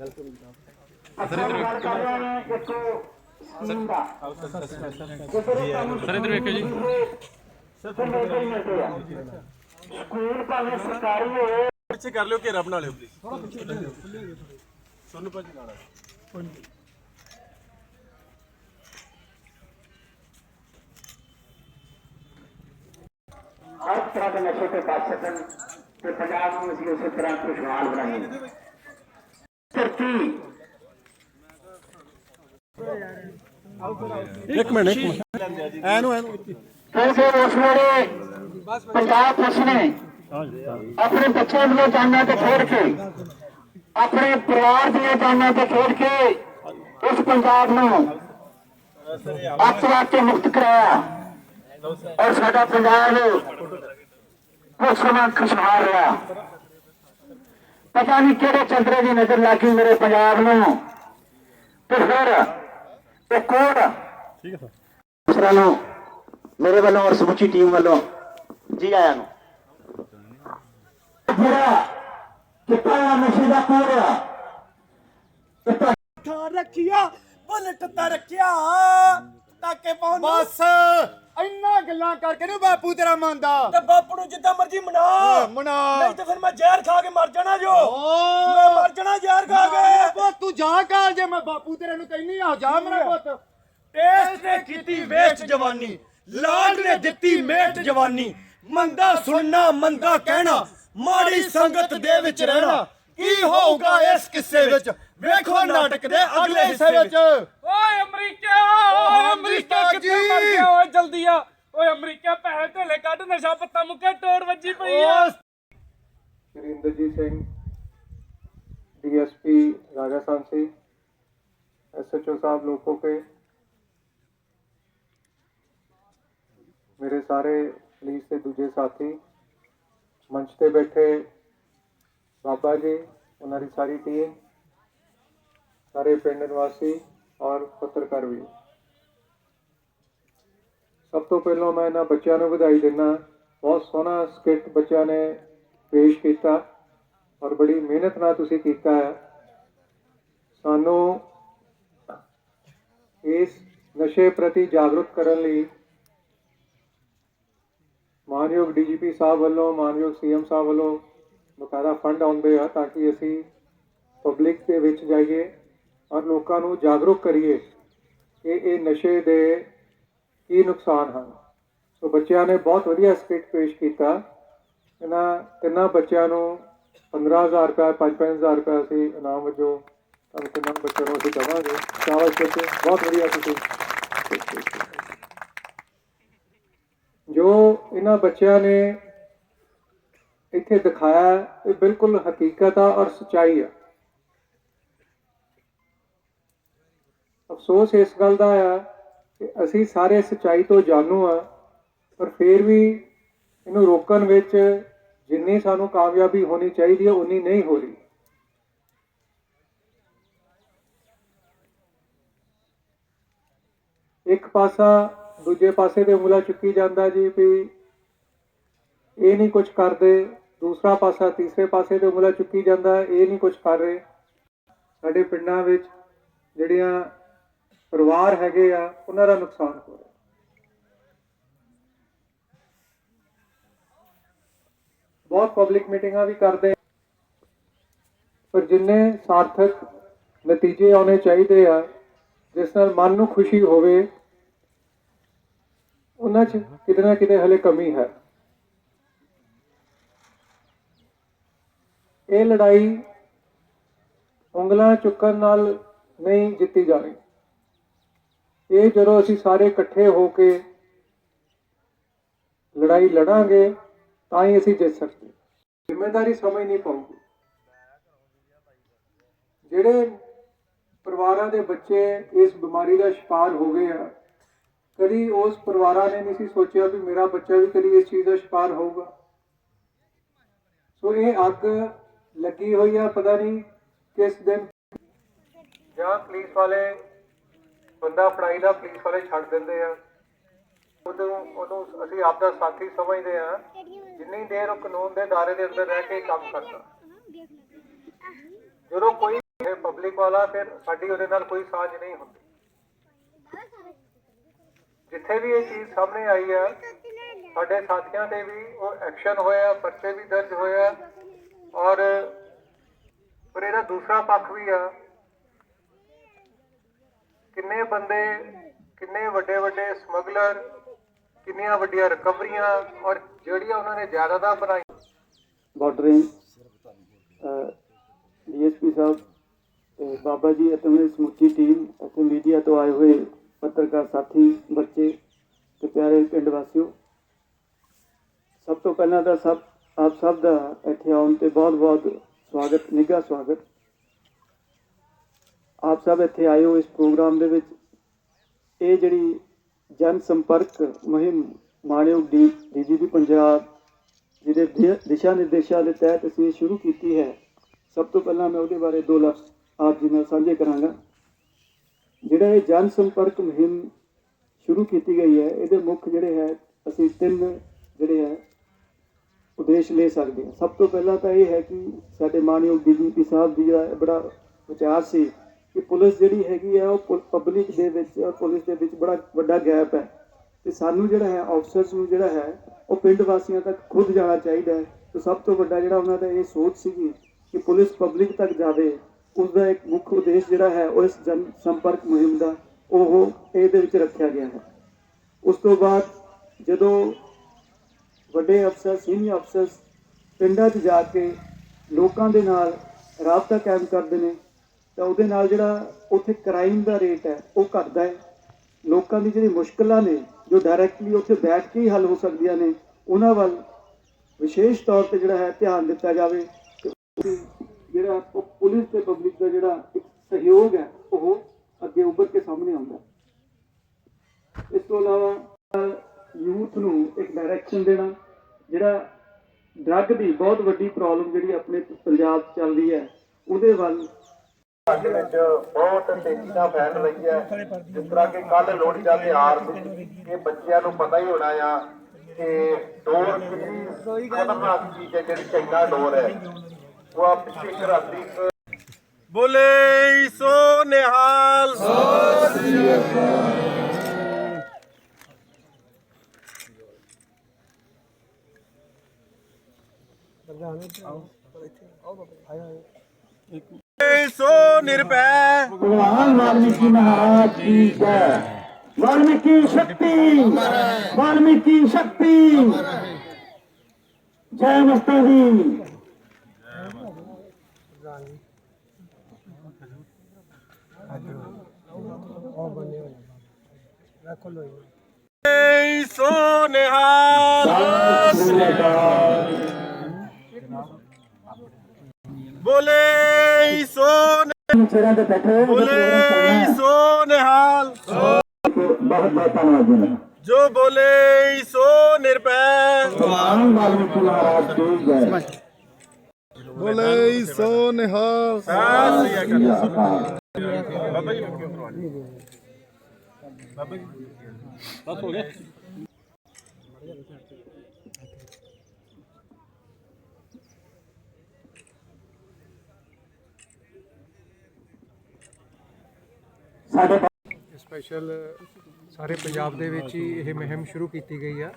ਗੱਲ ਕਰ ਰਹੇ ਨੇ ਦੇਖੋ ਸਕੀਮ ਦਾ ਸਰ ਇਧਰ ਵੇਖੋ ਜੀ ਸਕੂਲ ਭਾਵੇਂ ਸਰਕਾਰੀ ਹੋਵੇ ਪਿੱਛੇ ਕਰ ਲਿਓ ਘੇਰਾ ਬਣਾ ਲਿਓ ਪਲੀਜ਼ ਥੋੜਾ ਪਿੱਛੇ ਸੋਨੂੰ ਭਾਜੀ ਨਾਲ ਹਰ ਤਰ੍ਹਾਂ ਦੇ ਨਸ਼ੇ ਤੋਂ ਬਚ ਸਕਣ ਤੇ ਪੰਜਾਬ ਨੂੰ ਅਸੀਂ ਉਸੇ ਤਰ੍ਹਾਂ ਖੁਸ਼ਹਾਲ ਬਣਾਈਏ ਧਰਤੀ ਇੱਕ ਮਿੰਟ ਇੱਕ ਮਿੰਟ। ਐਨੂੰ ਐਨੂੰ। ਕਹਿੰਦੇ ਉਸ ਵੇਲੇ ਪੰਜਾਬ ਪੁਲਿਸ ਨੇ ਆਪਣੇ ਬੱਚਿਆਂ ਦੀਆਂ ਜਾਨਾਂ ਤੇ ਖੇਡ ਕੇ, ਆਪਣੇ ਪਰਿਵਾਰ ਦੀਆਂ ਜਾਨਾਂ ਤੇ ਖੇਡ ਕੇ ਉਸ ਪੰਜਾਬ ਨੂੰ ਅੱਤਵਾਦ ਤੋਂ ਮੁਕਤ ਕਰਾਇਆ। ਔਰ ਸਾਡਾ ਪੰਜਾਬ ਉਸ ਸਮਾਂ ਖੁਸ਼ਹਾਲ ਰਿਹਾ। ਪਤਾ ਨਹੀਂ ਕਿਹੜੇ ਚੰਦਰੇ ਦੀ ਨਜ਼ਰ ਲੱਗੀ ਮੇਰੇ ਪੰਜਾਬ ਨੂੰ। ਤੇ ਫਿਰ ਇਹ ਕੋਡ ਠੀਕ ਹੈ ਸਰ। ਦੂਸਰਾ ਨੂੰ ਮੇਰੇ ਵੱਲੋਂ ਔਰ ਸਮੁੱਚੀ ਟੀਮ ਵੱਲੋਂ ਜੀ ਆਇਆਂ ਨੂੰ। ਜਿਹੜਾ ਕਿੱਤਾ ਆ ਨਸ਼ੇ ਦਾ ਠਾਂ ਰੱਖਿਆ ਬੁਲਟ ਤਾਂ ਰੱਖਿਆ। ਤਾਕੇ ਪਾਉਣ ਨੂੰ। ਬਸ। ਇੰਨਾ ਗੱਲਾਂ ਕਰਕੇ ਨੀ ਬਾਪੂ ਤੇਰਾ ਮੰਨਦਾ। ਤੇ ਬਾਪੂ ਨੂੰ ਜਿੱਦਾਂ ਮਰਜ਼ੀ ਮਨਾ। ਮਨਾ। ਨਹੀਂ ਤੇ ਫਿਰ ਮੈਂ ਜ਼ਹਿਰ ਖਾ ਕੇ ਮਰ ਜਾਣਾ ਜੋ। ਮੈਂ ਮਰ ਜਾਣਾ ਜ਼ਹਿਰ ਖਾ ਕੇ। ਪੁੱਤ ਤੂੰ ਜਾ ਕਾਲ ਜੇ ਮੈਂ ਬਾਪੂ ਤੇਰੇ ਨੂੰ ਕਹਿੰਨੀ ਆ ਜਾ ਮੇਰਾ ਪੁੱਤ। ਟੇਸਟ ਨੇ ਕੀਤੀ ਵੇਸਟ ਜਵਾਨੀ। ਲਾਡ ਨੇ ਦਿੱਤੀ ਮੇਟ ਜਵਾਨੀ। ਮੰਦਾ ਸੁਣਨਾ ਮੰਦਾ ਕਹਿਣਾ। ਮਾੜੀ ਸੰਗਤ ਦੇ ਵਿੱਚ ਰਹਿਣਾ। ਕੀ ਹੋਊਗਾ ਇਸ ਕਿੱਸੇ ਵਿੱਚ? ਵੇਖੋ ਨਾਟਕ ਦੇ ਅਗਲੇ ਹਿੱਸੇ ਵਿੱਚ। ਓਏ ਅਮਰੀਕਾ ਓਏ ਅਮਰੀਕਾ ਕਿੱਥੇ ਮਰ ਗਿਆ ਓਏ ਜਲਦੀ ਆ ਓਏ ਅਮਰੀਕਾ ਪੈਸੇ ਢੇਲੇ ਕੱਢ ਨਸ਼ਾ ਪੱਤਾ ਮੁੱਕੇ ਟੋੜ ਵੱਜੀ ਪਈ ਆ ਸ਼੍ਰੀ ਇੰਦਰਜੀਤ ਸਿੰਘ ਡੀਐਸਪੀ राजा सांसी एसएचओ साहब लोगों के ਮੇਰੇ ਸਾਰੇ ਪੁਲਿਸ ਦੇ ਦੂਜੇ ਸਾਥੀ ਮੰਚ ਤੇ ਬੈਠੇ ਬਾਬਾ ਜੀ ਉਹਨਾਂ ਦੀ ਸਾਰੀ ਟੀਮ ਸਾਰੇ ਪਿੰਡ ਨਿਵਾਸੀ ਔਰ ਪੱਤਰਕਾਰ ਵੀ ਸਭ ਤੋਂ ਪਹਿਲਾਂ ਮੈਂ ਇਹਨਾਂ ਬੱਚਿਆਂ ਨੂੰ ਵਧਾਈ ਦਿੰਦਾ ਬਹੁਤ ਸੋਹਣਾ ਸਕਿੱਟ ਬੱਚਿਆਂ ਨੇ ਪੇਸ਼ ਕੀਤਾ ਔਰ ਬੜੀ ਮਿਹਨਤ ਨਾਲ ਤੁਸੀਂ ਕੀਤਾ ਹੈ। ਸਾਨੂੰ ਇਸ ਨਸ਼ੇ ਪ੍ਰਤੀ ਜਾਗਰੂਕ ਕਰਨ ਲਈ ਮਾਨਯੋਗ ਡੀਜੀਪੀ ਸਾਹਿਬ ਵੱਲੋਂ, ਮਾਨਯੋਗ ਸੀਐਮ ਸਾਹਿਬ ਵੱਲੋਂ ਬਕਾਇਦਾ ਫੰਡ ਆਉਂਦੇ ਆ ਤਾਂ ਕਿ ਅਸੀਂ ਪਬਲਿਕ ਦੇ ਵਿੱਚ ਜਾਈਏ ਔਰ ਲੋਕਾਂ ਨੂੰ ਜਾਗਰੂਕ ਕਰੀਏ ਕਿ ਇਹ ਨਸ਼ੇ ਦੇ ਕੀ ਨੁਕਸਾਨ ਹਨ? ਸੋ ਬੱਚਿਆਂ ਨੇ ਬਹੁਤ ਵਧੀਆ ਸਕਿੱਟ ਪੇਸ਼ ਕੀਤਾ। ਇਹਨਾਂ ਤਿੰਨਾਂ ਬੱਚਿਆਂ ਨੂੰ 15000 ਰੁਪਏ 5-5000 ਰੁਪਏ ਅਸੀਂ ਇਨਾਮ ਵਜੋਂ ਤੁਹਾਨੂੰ ਤਿੰਨਾਂ ਬੱਚਿਆਂ ਨੂੰ ਅਸੀਂ ਦੇਵਾਂਗੇ। ਸ਼ਾਬਾਸ਼ ਬੱਚੇ ਬਹੁਤ ਵਧੀਆ ਤੁਸੀਂ। ਜੋ ਇਹਨਾਂ ਬੱਚਿਆਂ ਨੇ ਇੱਥੇ ਦਿਖਾਇਆ, ਇਹ ਬਿਲਕੁਲ ਹਕੀਕਤ ਆ ਔਰ ਸਚਾਈ ਆ। ਅਫਸੋਸ ਇਸ ਗੱਲ ਦਾ ਆ ਕਿ ਅਸੀਂ ਸਾਰੇ ਸਚਾਈ ਤੋਂ ਜਾਣੂ ਆ ਪਰ ਫਿਰ ਵੀ ਇਹਨੂੰ ਰੋਕਣ ਵਿੱਚ ਜਿੰਨੀ ਸਾਨੂੰ ਕਾਮਯਾਬੀ ਹੋਣੀ ਚਾਹੀਦੀ ਹੈ, ਉਨੀ ਨਹੀਂ ਹੋ ਰਹੀ। ਇੱਕ ਪਾਸਾ ਦੂਜੇ ਪਾਸੇ ਤੇ ਉਂਗਲਾ ਚੁੱਕੀ ਜਾਂਦਾ ਜੀ ਵੀ ਇਹ ਨਹੀਂ ਕੁਝ ਕਰਦੇ, ਦੂਸਰਾ ਪਾਸਾ ਤੀਸਰੇ ਪਾਸੇ ਤੇ ਉਂਗਲਾ ਚੁੱਕੀ ਜਾਂਦਾ, ਇਹ ਨਹੀਂ ਕੁਝ ਕਰ ਰਹੇ। ਸਾਡੇ ਪਿੰਡਾਂ ਵਿੱਚ ਜਿਹੜੀਆਂ ਪਰਿਵਾਰ ਹੈਗੇ ਆ, ਉਹਨਾਂ ਦਾ ਨੁਕਸਾਨ ਹੋ ਰਿਹਾ। ਬਹੁਤ ਪਬਲਿਕ ਮੀਟਿੰਗਾਂ ਵੀ ਕਰਦੇ ਪਰ ਜਿੰਨੇ ਸਾਰਥਕ ਨਤੀਜੇ ਆਉਣੇ ਚਾਹੀਦੇ ਆ, ਜਿਸ ਨਾਲ ਮਨ ਨੂੰ ਖੁਸ਼ੀ ਹੋਵੇ, ਉਹਨਾਂ 'ਚ ਕਿਤੇ ਨਾ ਕਿਤੇ ਹਲੇ ਕਮੀ ਹੈ। ਇਹ ਲੜਾਈ ਉਂਗਲਾਂ ਚੁੱਕਣ ਨਾਲ ਨਹੀਂ ਜਿੱਤੀ ਜਾਣੀ ਇਹ ਜਦੋਂ ਅਸੀਂ ਸਾਰੇ ਇਕੱਠੇ ਹੋ ਕੇ ਲੜਾਈ ਲੜਾਂਗੇ, ਤਾਂ ਹੀ ਅਸੀਂ ਜਿੱਤ ਸਕਦੇ ਹਾਂ। ਜ਼ਿੰਮੇਵਾਰੀ ਸਮਝ ਨਹੀਂ ਪਾਉਂਗੀ ਜਿਹੜੇ ਪਰਿਵਾਰਾਂ ਦੇ ਬੱਚੇ ਇਸ ਬਿਮਾਰੀ ਦਾ ਸ਼ਿਕਾਰ ਹੋ ਗਏ ਆ, ਕਦੀ ਉਸ ਪਰਿਵਾਰਾਂ ਨੇ ਨਹੀਂ ਸੀ ਸੋਚਿਆ ਵੀ ਮੇਰਾ ਬੱਚਾ ਵੀ ਕਦੀ ਇਸ ਚੀਜ਼ ਦਾ ਸ਼ਿਕਾਰ ਹੋਊਗਾ ਸੋ ਇਹ ਅੱਗ ਲੱਗੀ ਹੋਈ ਆ, ਪਤਾ ਨਹੀਂ ਕਿਸ ਦਿਨ ਜਾਂ ਪੁਲਿਸ ਵਾਲੇ ਬੰਦਾ ਫੜਾਈ ਦਾ ਪੁਲਿਸ ਵਾਲੇ ਛੱਡ ਦਿੰਦੇ ਆ। ਉਦੋਂ ਉਹਨੂੰ ਅਸੀਂ ਆਪਦਾ ਸਾਥੀ ਸਮਝਦੇ ਆ। ਜਿੰਨੀ ਦੇਰ ਉਹ ਕਾਨੂੰਨ ਦੇ ਦਾਇਰੇ ਦੇ ਅੰਦਰ ਰਹਿ ਕੇ ਕੰਮ ਕਰਦਾ। ਜਦੋਂ ਕੋਈ ਪਬਲਿਕ ਵਾਲਾ, ਫਿਰ ਸਾਡੀ ਉਹਦੇ ਨਾਲ ਕੋਈ ਸਾਂਝ ਨਹੀਂ ਹੁੰਦੀ। ਜਿੱਥੇ ਵੀ ਇਹ ਚੀਜ਼ ਸਾਹਮਣੇ ਆਈ ਆ, ਸਾਡੇ ਸਾਥੀਆਂ ਦੇ ਵੀ ਉਹ ਐਕਸ਼ਨ ਹੋਇਆ, ਪਰਚੇ ਵੀ ਦਰਜ ਹੋਇਆ। ਔਰ, ਪਰ ਇਹਦਾ ਦੂਸਰਾ ਪੱਖ ਵੀ ਆ ਕਿੰਨੇ ਬੰਦੇ, ਕਿੰਨੇ ਵੱਡੇ ਵੱਡੇ ਸਮਗਲਰ, ਕਿੰਨੀਆਂ ਵੱਡੀਆਂ ਰਿਕਵਰੀਆਂ ਔਰ ਜਿਹੜੀਆਂ ਉਹਨਾਂ ਨੇ ਜ਼ਿਆਦਾਤਾਂ ਬਣਾਈਆਂ? ਬਾਰਡਰ ਰੇਂਜ ਡੀਐਸਪੀ ਸਾਹਿਬ, ਤੇ ਬਾਬਾ ਜੀ ਅਤੇ ਮੇਰੀ ਸਮੁੱਚੀ ਟੀਮ ਅਤੇ ਮੀਡੀਆ ਤੋਂ ਆਏ ਹੋਏ ਪੱਤਰਕਾਰ ਸਾਥੀ, ਬੱਚੇ ਤੇ ਪਿਆਰੇ ਪਿੰਡ ਵਾਸੀਓ, ਸਭ ਤੋਂ ਪਹਿਲਾਂ ਤਾਂ ਸਭ, ਆਪ ਸਭ ਦਾ ਇੱਥੇ ਆਉਣ ਤੇ ਬਹੁਤ-ਬਹੁਤ ਸਵਾਗਤ, ਨਿੱਘਾ ਸਵਾਗਤ। ਆਪ ਸਭ ਇੱਥੇ ਆਏ ਹੋ ਇਸ ਪ੍ਰੋਗਰਾਮ ਦੇ ਵਿੱਚ। ਇਹ ਜਿਹੜੀ ਜਨ ਸੰਪਰਕ ਮੁਹਿੰਮ ਮਾਣਯੋਗ ਡੀ, ਡੀਜੀਪੀ ਪੰਜਾਬ, ਜਿਹਦੇ ਦਿਸ਼ਾ ਨਿਰਦੇਸ਼ਾਂ ਦੇ ਤਹਿਤ ਅਸੀਂ ਸ਼ੁਰੂ ਕੀਤੀ ਹੈ। ਸਭ ਤੋਂ ਪਹਿਲਾਂ ਮੈਂ ਉਹਦੇ ਬਾਰੇ ਦੋ ਲਫ਼ਜ਼ ਆਪ ਜੀ ਨਾਲ ਸਾਂਝੇ ਕਰਾਂਗਾ। ਜਿਹੜਾ ਇਹ ਜਨ ਸੰਪਰਕ ਮੁਹਿੰਮ ਸ਼ੁਰੂ ਕੀਤੀ ਗਈ ਹੈ, ਇਹਦੇ ਮੁੱਖ ਜਿਹੜੇ ਹੈ, ਅਸੀਂ ਤਿੰਨ ਜਿਹੜੇ ਹੈ, ਉਦੇਸ਼ ਲੈ ਸਕਦੇ ਹਾਂ। ਸਭ ਤੋਂ ਪਹਿਲਾਂ ਤਾਂ ਇਹ ਹੈ ਕਿ ਸਾਡੇ ਮਾਨਯੋਗ ਡੀਜੀਪੀ ਸਾਹਿਬ ਜੀ ਦਾ ਬੜਾ ਵਿਚਾਰ ਸੀ ਕਿ ਪੁਲਿਸ ਜਿਹੜੀ ਹੈਗੀ ਹੈ ਉਹ ਪਬਲਿਕ ਦੇ ਵਿੱਚ ਔਰ ਪੁਲਿਸ ਦੇ ਵਿੱਚ ਬੜਾ ਵੱਡਾ ਗੈਪ ਹੈ। ਤੇ ਸਾਨੂੰ ਜਿਹੜਾ ਹੈ ਆਫਸਰਸ ਨੂੰ ਜਿਹੜਾ ਹੈ, ਉਹ ਪਿੰਡ ਵਾਸੀਆਂ ਤੱਕ ਖੁਦ ਜਾਣਾ ਚਾਹੀਦਾ ਹੈ। ਤੇ ਸਭ ਤੋਂ ਵੱਡਾ ਜਿਹੜਾ ਉਹਨਾਂ ਦਾ ਇਹ ਸੋਚ ਸੀਗੀ ਕਿ ਪੁਲਿਸ ਪਬਲਿਕ ਤੱਕ ਜਾਵੇ ਉਸ ਦਾ ਇੱਕ ਮੁੱਖ ਉਦੇਸ਼ ਜਿਹੜਾ ਹੈ, ਉਹ ਇਸ ਜਨ, ਸੰਪਰਕ ਮੁਹਿੰਮ ਦਾ, ਉਹ ਇਹਦੇ ਵਿੱਚ ਰੱਖਿਆ ਗਿਆ ਹੈ। ਉਸ ਤੋਂ ਬਾਅਦ ਜਦੋਂ ਵੱਡੇ ਅਫਸਰ ਸੀਨੀਅਰ ਅਫਸਰਸ ਪਿੰਡਾਂ 'ਚ ਜਾ ਕੇ ਲੋਕਾਂ ਦੇ ਨਾਲ ਰਾਬਤਾ ਕਾਇਮ ਕਰਦੇ ਨੇ ਤਾਂ ਉਹਦੇ ਨਾਲ ਜਿਹੜਾ ਉੱਥੇ ਕ੍ਰਾਈਮ ਦਾ ਰੇਟ ਹੈ, ਉਹ ਘਟਦਾ ਹੈ। ਲੋਕਾਂ ਦੀ ਜਿਹੜੀ ਮੁਸ਼ਕਲਾਂ ਨੇ, ਜੋ ਡਾਇਰੈਕਟਲੀ ਉੱਥੇ ਬੈਠ ਕੇ ਹੀ ਹੱਲ ਹੋ ਸਕਦੀਆਂ ਨੇ, ਉਹਨਾਂ ਵੱਲ ਵਿਸ਼ੇਸ਼ ਤੌਰ ਤੇ ਜਿਹੜਾ ਹੈ ਧਿਆਨ ਦਿੱਤਾ ਜਾਵੇ। ਤੇ ਜਿਹੜਾ ਪ- ਪੁਲਿਸ ਤੇ ਪਬਲਿਕ ਦਾ ਜਿਹੜਾ ਇੱਕ ਸਹਿਯੋਗ ਹੈ, ਉਹ ਅੱਗੇ ਉੱਭਰ ਕੇ ਸਾਹਮਣੇ ਆਉਂਦਾ ਇਸ ਤੋਂ ਇਲਾਵਾ, ਯੂਥ ਨੂੰ ਇੱਕ ਡਾਇਰੈਕਸ਼ਨ ਦੇਣਾ, ਜਿਹੜਾ ਡਰੱਗ ਦੀ ਬਹੁਤ ਵੱਡੀ ਪ੍ਰੋਬਲਮ ਜਿਹੜੀ ਆਪਣੇ ਪੰਜਾਬ 'ਚ ਚੱਲ ਹੈ, ਉਹਦੇ ਵੱਲ ਸਾਡੇ ਵਿੱਚ ਬਹੁਤ ਤੇਜ਼ੀ ਨਾਲ ਫੈਲ ਰਹੀ ਹੈ। ਜਿਸ ਤਰ੍ਹਾਂ ਕਿ ਕੱਲ ਲੋਹੜੀ ਦਾ ਤਿਉਹਾਰ ਸੀ ਕਿ ਬੱਚਿਆਂ ਨੂੰ ਪਤਾ ਹੀ ਹੋਣਾ ਆ ਕਿ ਡੋਰ ਕਿੰਨੀ ਖਤਰਨਾਕ ਚੀਜ਼ ਹੈ ਜਿਹੜੀ ਚੰਗਾ ਡੋਰ ਹੈ। ਉਹ ਆ ਪਿੱਛੇ ਇੱਕ ਰਾਤੀ ਇੱਕ ਬੋਲੇ ਸੋ ਨਿਹਾਲ ਬੋਲੇ ਸੋ ਨਿਰਭੈ। ਭਗਵਾਨ ਵਾਲਮੀਕੀ ਮਹਾਰਾਜ ਕੀ ਜੈ ਵਾਲਮੀਕੀ ਸ਼ਕਤੀ। ਵਾਲਮੀਕੀ ਸ਼ਕਤੀ। ਜੈ ਮਸਤਾ ਜੀ ਸੋ ਨਿਹਾਲ। ਬੋਲੇ ਚਿਹਰਿਆਂ ਤੇ ਬੈਠੇ ਬੋਲੇ ਸੋ ਨਿਹਾਲ। ਬਹੁਤ ਬਹੁਤ ਧੰਨਵਾਦ ਜੀ ਜੋ ਬੋਲੇ ਸੋ ਨਿਰਭੈ। ਭਗਵਾਨ ਵਾਲਮੀਕੀ ਮਹਾਰਾਜ ਦੀ ਜੈ। ਬੋਲੇ ਸੋ ਨਿਹਾਲ। ਸਤਿ ਸ੍ਰੀ ਅਕਾਲ। ਬਾਬਾ ਜੀ ਬਾਬਾ ਜੀ ਬਸ ਹੋ ਗਿਆ ਸਾਡੇ ਸਪੈਸ਼ਲ ਸਾਰੇ ਪੰਜਾਬ ਦੇ ਵਿੱਚ ਹੀ ਇਹ ਮੁਹਿੰਮ ਸ਼ੁਰੂ ਕੀਤੀ ਗਈ ਆ।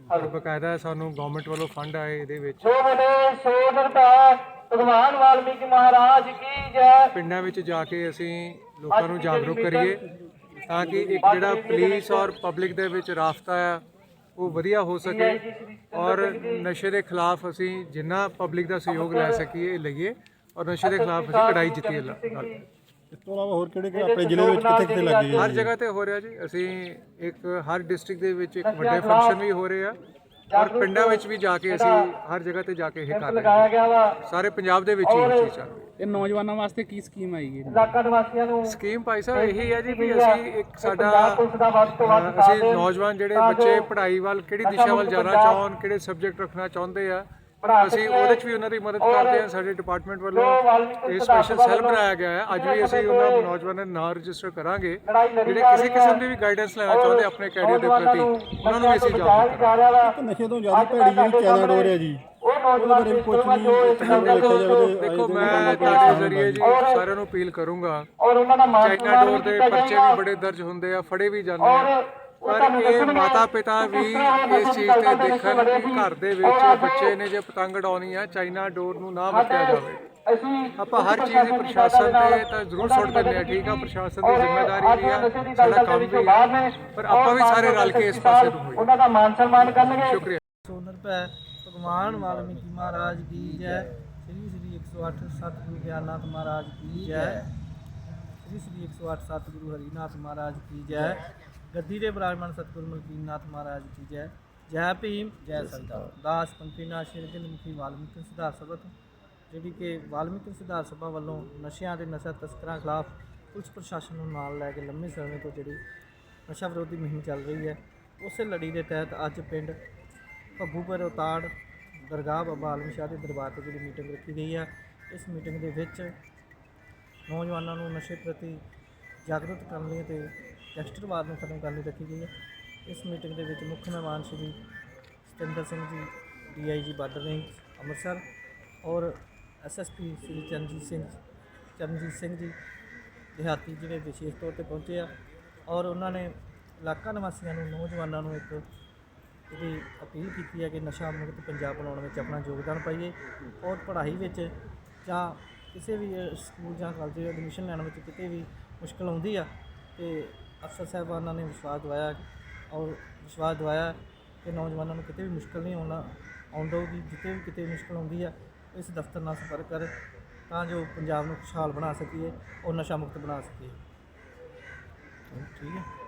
ਔਰ ਬਕਾਇਦਾ ਸਾਨੂੰ ਗਵਰਨਮੈਂਟ ਵੱਲੋਂ ਫੰਡ ਆਏ ਇਹਦੇ ਵਿੱਚ। ਸੋ ਬਨੇ ਸੋ ਭਗਵਾਨ ਵਾਲਮੀਕੀ ਮਹਾਰਾਜ ਕੀ ਜੈ। ਪਿੰਡਾਂ ਵਿੱਚ ਜਾ ਕੇ ਅਸੀਂ ਲੋਕਾਂ ਨੂੰ ਜਾਗਰੂਕ ਕਰੀਏ ਤਾਂ ਕਿ ਇੱਕ ਜਿਹੜਾ ਪੁਲਿਸ ਔਰ ਪਬਲਿਕ ਦੇ ਵਿੱਚ ਰਾਫਤਾ ਆ ਉਹ ਵਧੀਆ ਹੋ ਸਕੇ ਔਰ ਨਸ਼ੇ ਦੇ ਖਿਲਾਫ ਅਸੀਂ ਜਿੰਨਾ ਪਬਲਿਕ ਦਾ ਸਹਿਯੋਗ ਲੈ ਸਕੀਏ ਲਈਏ ਔਰ ਨਸ਼ੇ ਦੇ ਖਿਲਾਫ ਅਸੀਂ ਲੜਾਈ ਜਿੱਤੀਏ। ਇਸ ਤੋਂ ਇਲਾਵਾ ਹੋਰ ਕਿਹੜੇ ਕਿਹੜੇ ਆਪਣੇ ਜ਼ਿਲ੍ਹੇ ਵਿੱਚ ਕਿੱਥੇ ਕਿੱਥੇ ਲੱਗੀ ਹਰ ਜਗ੍ਹਾ ਤੇ ਹੋ ਰਿਹਾ ਜੀ। ਅਸੀਂ ਇੱਕ ਹਰ ਡਿਸਟ੍ਰਿਕਟ ਦੇ ਵਿੱਚ ਇੱਕ ਵੱਡੇ ਫੰਕਸ਼ਨ ਵੀ ਹੋ ਰਹੇ ਆ ਔਰ ਪਿੰਡਾਂ ਵਿੱਚ ਵੀ ਜਾ ਕੇ ਅਸੀਂ ਹਰ ਜਗ੍ਹਾ ਤੇ ਜਾ ਕੇ ਇਹ ਕਰ ਰਹੇ ਹਾਂ। ਗਿਆ ਵਾ। ਸਾਰੇ ਪੰਜਾਬ ਦੇ ਵਿੱਚ ਹੀ ਇਹ ਚੀਜ਼ ਚੱਲ ਰਹੀ ਹੈ। ਇਹ ਨੌਜਵਾਨਾਂ ਵਾਸਤੇ ਕੀ ਸਕੀਮ ਆਈ ਹੈ ਇਲਾਕਾ ਨਿਵਾਸੀਆਂ ਨੂੰ ਸਕੀਮ ਭਾਈ ਸਾਹਿਬ ਇਹੀ ਹੈ ਜੀ ਵੀ ਅਸੀਂ ਇੱਕ ਸਾਡਾ ਪੰਜਾਬ ਪੁਲਿਸ ਦਾ ਵੱਧ ਤੋਂ ਵੱਧ ਅ, ਅਸੀਂ ਨੌਜਵਾਨ ਜਿਹੜੇ ਬੱਚੇ ਪੜ੍ਹਾਈ ਵੱਲ ਕਿਹੜੀ ਦਿਸ਼ਾ ਵੱਲ ਜਾਣਾ ਚਾਹਣ ਕਿਹੜੇ ਸਬਜੈਕਟ ਰੱਖਣਾ ਚਾਹੁੰਦੇ ਆ ਅਸੀਂ ਉਹਦੇ 'ਚ ਵੀ ਉਹਨਾਂ ਦੀ ਮਦਦ ਕਰਦੇ ਹਾਂ ਸਾਡੇ ਡਿਪਾਰਟਮੈਂਟ ਵੱਲੋਂ ਇਹ ਸਪੈਸ਼ਲ ਸੈੱਲ ਬਣਾਇਆ ਗਿਆ ਹੈ। ਅੱਜ ਵੀ ਅਸੀਂ ਉਹਨਾਂ ਨੌਜਵਾਨਾਂ ਦੇ ਨਾਂ ਰਜਿਸਟਰ ਕਰਾਂਗੇ। ਜਿਹੜੇ ਕਿਸੇ ਕਿਸਮ ਦੀ ਵੀ ਗਾਈਡੈਂਸ ਲੈਣਾ ਚਾਹੁੰਦੇ ਆਪਣੇ ਕੈਰੀਅਰ ਦੇ ਪ੍ਰਤੀ ਉਹਨਾਂ ਨੂੰ ਵੀ ਅਸੀਂ ਜਾਗਰੂਕ ਕਰਾਂਗੇ ਰਿਹਾ ਨਸ਼ੇ ਤੋਂ ਜ਼ਿਆਦਾ ਭੈੜੀ ਜਿਹੜੀ ਡੋਰ ਹੈ ਨੌਜਵਾਨ ਬਾਅਦ ਜੋ ਇਸ ਗੱਲ ਦਾ ਦੋਸਤੋ ਦੇਖੋ ਮੈਂ ਤੁਹਾਡੇ ਜ਼ਰੀਏ ਜੀ ਸਾਰਿਆਂ ਨੂੰ ਅਪੀਲ ਕਰੂੰਗਾ। ਔਰ ਉਹਨਾਂ ਦਾ ਮਾਨ ਸਨਮਾਨ ਵੀ ਪਰਚੇ ਵੀ ਬੜੇ ਦਰਜ ਹੁੰਦੇ ਆ ਫੜੇ ਵੀ ਜਾਂਦੇ ਆ। ਉਹ ਪਰ ਇਹ ਮਾਤਾ ਪਿਤਾ ਵੀ ਇਸ ਚੀਜ਼ ਤੇ ਦਾ ਦੇਖਣ ਕਿ ਸੀ। ਘਰ ਦੇ ਵਿੱਚ ਬੱਚੇ ਨੇ ਜੇ ਪਤੰਗ ਉਡਾਉਣੀ ਆ ਚਾਈਨਾ ਡੋਰ ਨੂੰ ਨਾ ਵਰਤਿਆ ਜਾਵੇ। ਅਸੀਂ ਆਪਾਂ ਹਰ ਚੀਜ਼ ਦੀ ਪ੍ਰਸ਼ਾਸਨ ਤੇ ਤਾਂ ਜ਼ਰੂਰ ਸੁੱਟ ਦਿੰਦੇ ਆ ਠੀਕ ਆ ਪ੍ਰਸ਼ਾਸਨ ਦੀ ਜ਼ਿੰਮੇਵਾਰੀ ਵੀ ਆ ਸਾਡਾ ਕੰਮ ਵੀ ਆ। ਪਰ ਆਪਾਂ ਵੀ ਸਾਰੇ ਰਲ ਕੇ ਇਸ ਪਾਸੇ ਨੂੰ ਹੋਈਏ ਉਹਨਾਂ ਦਾ ਮਾਨ ਸਨਮਾਨ ਕਰਨਗੇ। ਸ਼ੁਕਰੀਆ। ਸੋਨਰ ਪੈ ਭਗਵਾਨ ਵਾਲਮੀਕੀ ਮਹਾਰਾਜ ਕੀ ਜੈ। ਸ੍ਰੀ ਸ੍ਰੀ 108 ਸਤਿਗੁਰੂ ਗਿਆਨਨਾਥ ਮਹਾਰਾਜ ਕੀ ਜੈ। ਸ੍ਰੀ ਸ੍ਰੀ 108 ਸਤਿਗੁਰੂ ਹਰੀਨਾਥ ਮਹਾਰਾਜ ਕੀ ਜੈ। ਗੱਦੀ ਦੇ ਬਰਾਜਮਾਨ ਸਤਿਗੁਰੂ ਮਲਕੀਨਾਥ ਮਹਾਰਾਜ ਕੀ ਜੈ ਜੈ ਭੀਮ ਜੈ ਸਰਦਾਰ। ਦਾਸ ਪੰਥੀ ਨਾ ਸ਼ਿਰਜਨ ਮੁਖੀ ਵਾਲਮੀਕੀ ਸਿਧਾਰ ਸਭਾ ਤੋਂ ਜਿਹੜੀ ਕਿ ਵਾਲਮੀਕੀ ਸਿਧਾਰ ਸਭਾ ਵੱਲੋਂ ਨਸ਼ਿਆਂ ਦੇ ਨਸ਼ਾ ਤਸਕਰਾਂ ਖਿਲਾਫ ਪੁਲਿਸ ਪ੍ਰਸ਼ਾਸਨ ਨੂੰ ਨਾਲ ਲੈ ਕੇ ਲੰਮੇ ਸਮੇਂ ਤੋਂ ਜਿਹੜੀ ਨਸ਼ਾ ਵਿਰੋਧੀ ਮੁਹਿੰਮ ਚੱਲ ਰਹੀ ਹੈ ਉਸੇ ਲੜੀ ਦੇ ਤਹਿਤ ਅੱਜ ਪਿੰਡ ਭੱਬੂਪੁਰ ਉਤਾੜ ਦਰਗਾਹ ਬਾਬਾ ਆਲਮ ਸ਼ਾਹ ਦੇ ਦਰਬਾਰ ਤੇ ਜਿਹੜੀ ਮੀਟਿੰਗ ਰੱਖੀ ਗਈ ਆ ਇਸ ਮੀਟਿੰਗ ਦੇ ਵਿੱਚ ਨੌਜਵਾਨਾਂ ਨੂੰ ਨਸ਼ੇ ਪ੍ਰਤੀ ਜਾਗਰੂਕ ਕਰਨ ਲਈ ਤੇ ਗੈਂਗਸਟਰਵਾਦ ਨੂੰ ਖਤਮ ਕਰਨ ਲਈ ਰੱਖੀ ਗਈ ਹੈ। ਇਸ ਮੀਟਿੰਗ ਦੇ ਵਿੱਚ ਮੁੱਖ ਮਹਿਮਾਨ ਸ਼੍ਰੀ Satinder Singh ji DIG border range, Amritsar ਔਰ ਐਸਐਸਪੀ ਸ਼੍ਰੀ ਚਰਨਜੀਤ ਸਿੰਘ ਚਰਨਜੀਤ ਸਿੰਘ ਜੀ ਦਿਹਾਤੀ ਜਿਹੜੇ ਵਿਸ਼ੇਸ਼ ਤੌਰ ਤੇ ਪਹੁੰਚੇ ਆ ਔਰ ਉਹਨਾਂ ਨੇ ਇਲਾਕਾ ਨਿਵਾਸੀਆਂ ਨੂੰ, ਨੌਜਵਾਨਾਂ ਨੂੰ ਇੱਕ ਇਹਦੀ ਅਪੀਲ ਕੀਤੀ ਹੈ ਕਿ ਨਸ਼ਾ ਮੁਕਤ ਪੰਜਾਬ ਬਣਾਉਣ ਵਿੱਚ ਆਪਣਾ ਯੋਗਦਾਨ ਪਾਈਏ ਔਰ ਪੜ੍ਹਾਈ ਵਿੱਚ ਜਾਂ ਕਿਸੇ ਵੀ ਸਕੂਲ ਜਾਂ ਕਾਲਜ ਵਿੱਚ ਐਡਮਿਸ਼ਨ ਲੈਣ ਵਿੱਚ ਕਿਤੇ ਵੀ ਮੁਸ਼ਕਲ ਆਉਂਦੀ ਆ ਤੇ ਅਫਸਰ ਸਾਹਿਬਾਨਾਂ ਨੇ ਵਿਸ਼ਵਾਸ ਦਵਾਇਆ ਔਰ ਵਿਸ਼ਵਾਸ ਦਵਾਇਆ ਕਿ ਨੌਜਵਾਨਾਂ ਨੂੰ ਕਿਤੇ ਵੀ ਮੁਸ਼ਕਲ ਨਹੀਂ ਆਉਣਾ ਆਉਣ ਦਊਗੀ ਜਿੱਥੇ ਵੀ ਕਿਤੇ ਮੁਸ਼ਕਲ ਆਉਂਦੀ ਆ, ਇਸ ਦਫ਼ਤਰ ਨਾਲ ਸੰਪਰਕ ਕਰ ਤਾਂ ਜੋ ਪੰਜਾਬ ਨੂੰ ਖੁਸ਼ਹਾਲ ਬਣਾ ਸਕੀਏ ਔਰ ਨਸ਼ਾ ਮੁਕਤ ਬਣਾ ਸਕੀਏ। ਠੀਕ ਹੈ।